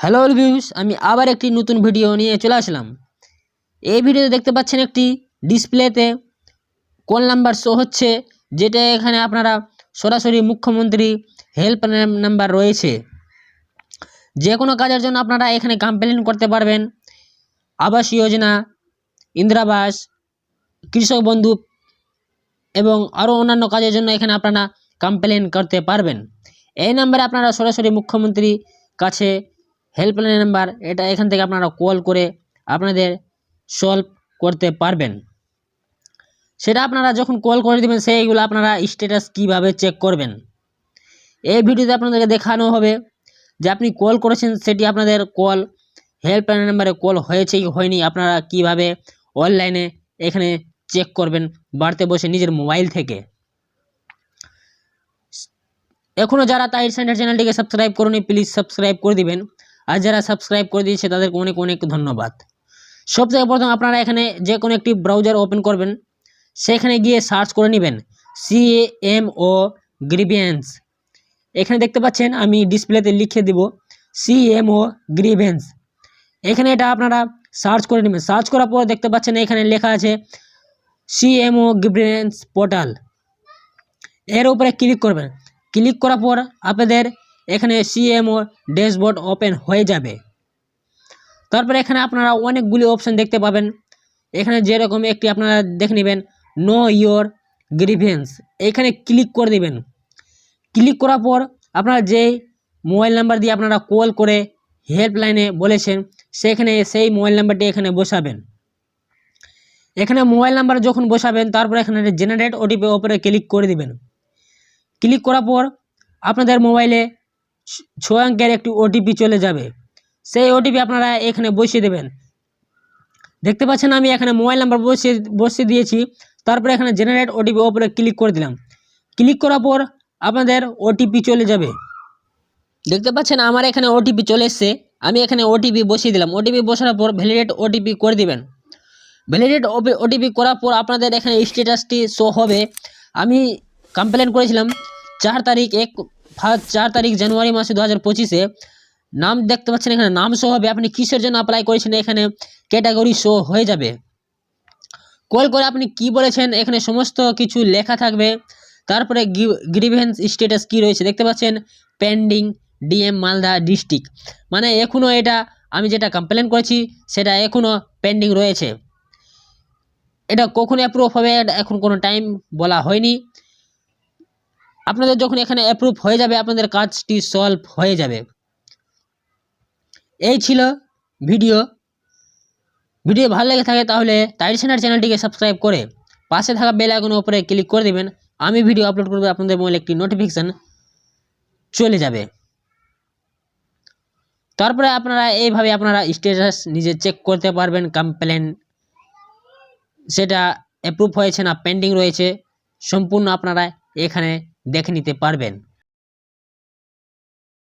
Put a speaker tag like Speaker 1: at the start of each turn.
Speaker 1: Hello views আমি আবার একটি নতুন ভিডিও নিয়ে চলে আসলাম। এই ভিডিওতে দেখতে পাচ্ছেন একটি ডিসপ্লেতে কল নাম্বার শো হচ্ছে, যেটা এখানে আপনারা সরাসরি মুখ্যমন্ত্রী হেল্প নাম্বার রয়েছে। যে কোনো কাজের জন্য আপনারা এখানে কমপ্লেন করতে পারবেন। আবাস যোজনা, ইন্দিরাবাস, কৃষক বন্ধু এবং আরও অন্যান্য কাজের জন্য এখানে আপনারা কমপ্লেন করতে পারবেন। এই নাম্বারে আপনারা সরাসরি মুখ্যমন্ত্রী কাছে হেল্পলাইন নাম্বার এটা এখান থেকে আপনারা কল করে আপনাদের সলভ করতে পারবেন। সেটা আপনারা যখন কল করে দেবেন, সেইগুলো আপনারা স্ট্যাটাস কীভাবে চেক করবেন। এই ভিডিওতে আপনাদেরকে দেখানো হবে যে আপনি কল করেছেন, সেটি আপনাদের কল হেল্পলাইন নাম্বারে কল হয়েছে কি হয়নি, আপনারা কীভাবে অনলাইনে এখানে চেক করবেন, বাড়িতে বসে নিজের মোবাইল থেকে। এখনও যারা তাইর সেন্টার চ্যানেলটিকে সাবস্ক্রাইব করুন প্লিজ সাবস্ক্রাইব করে দিবেন। আর যারা সাবস্ক্রাইব করে দিয়েছে, তাদেরকে অনেক অনেক ধন্যবাদ। সব থেকে প্রথম আপনারা এখানে যে কোনো একটি ব্রাউজার ওপেন করবেন। সেখানে গিয়ে সার্চ করে নেবেন সি এম ও গ্রিভিয়েন্স এখানে দেখতে পাচ্ছেন, আমি ডিসপ্লেতে লিখে দিব সি ও গ্রিভেন্স এখানে এটা আপনারা সার্চ করে নেবেন। সার্চ করার পর দেখতে পাচ্ছেন, এখানে লেখা আছে সিএমও গ্রিভেন্স পোর্টাল এর উপরে ক্লিক করবেন। ক্লিক করার পর আপনাদের এখানে সিএমও ড্যাশবোর্ড ওপেন হয়ে যাবে। তারপরে এখানে আপনারা অনেকগুলি অপশান দেখতে পাবেন। এখানে যেরকম একটি আপনারা দেখে নেবেন নো ইয়োর গ্রিভেন্স এখানে ক্লিক করে দেবেন। ক্লিক করার পর আপনারা যেই মোবাইল নাম্বার দিয়ে আপনারা কল করে হেল্পলাইনে বলেছেন, সেখানে সেই মোবাইল নাম্বারটি এখানে বসাবেন। এখানে মোবাইল নাম্বার যখন বসাবেন, তারপর এখানে জেনারেট ওটিপি ওপরে ক্লিক করে দিবেন। ক্লিক করার পর আপনাদের মোবাইলে ছ- ছ অঙ্কের একটি ওটিপি চলে যাবে সেই ওটিপি আপনারা এখানে বসিয়ে দেবেন দেখতে পাচ্ছেন আমি এখানে মোবাইল নাম্বার বসিয়ে বসিয়ে দিয়েছি তারপরে এখানে জেনারেট ওটিপি ওপরে ক্লিক করে দিলাম ক্লিক করার পর আপনাদের ওটিপি চলে যাবে দেখতে পাচ্ছেন আমার এখানে ওটিপি চলে এসছে আমি এখানে ওটিপি বসিয়ে দিলাম ওটিপি বসানোর পর ভ্যালিডেট ওটিপি করে দিবেন ভ্যালিডেট ওটিপি করার পর আপনাদের এখানে স্ট্যাটাসটি শো হবে আমি কমপ্লেন করেছিলাম চার তারিখ এক ফা- চার তারিখ জানুয়ারি মাসে দু হাজার পঁচিশে। নাম দেখতে পাচ্ছেন এখানে নাম শো হবে। আপনি কিসের জন্য অ্যাপ্লাই করেছেন এখানে? ক্যাটাগরি শো হয়ে যাবে। কল করে আপনি কি বলেছেন? এখানে সমস্ত কিছু লেখা থাকবে। তারপরে গ্রিভেন্স স্ট্যাটাস কি রয়েছে দেখতে পাচ্ছেন? পেন্ডিং ডিএম মালদা ডিস্ট্রিক্ট মানে এখনও এটা আমি যেটা কমপ্লেন করেছি, সেটা এখনও পেন্ডিং রয়েছে। এটা কখন অ্যাপ্রুভ হবে? এখন কোনো টাইম বলা হয়নি। আপনাদের যখন এখানে অ্যাপ্রুভ হয়ে যাবে, আপনাদের কাজটি সলভ হয়ে যাবে। এই ছিল ভিডিও ভিডিও ভালো লেগে থাকে তাহলে তাইর সেনার চ্যানেলটিকে সাবস্ক্রাইব করে পাশে থাকা বেল আইকনের উপরে ক্লিক করে দেবেন। আমি ভিডিও আপলোড করবে, আপনাদের মোবাইলে একটি নোটিফিকেশান চলে যাবে। তারপরে আপনারা এইভাবে আপনারা স্ট্যাটাস নিজে চেক করতে পারবেন কমপ্লেন সেটা অ্যাপ্রুভ হয়েছে না পেন্ডিং রয়েছে, সম্পূর্ণ আপনারা এখানে দেখে নিতে পারবেন।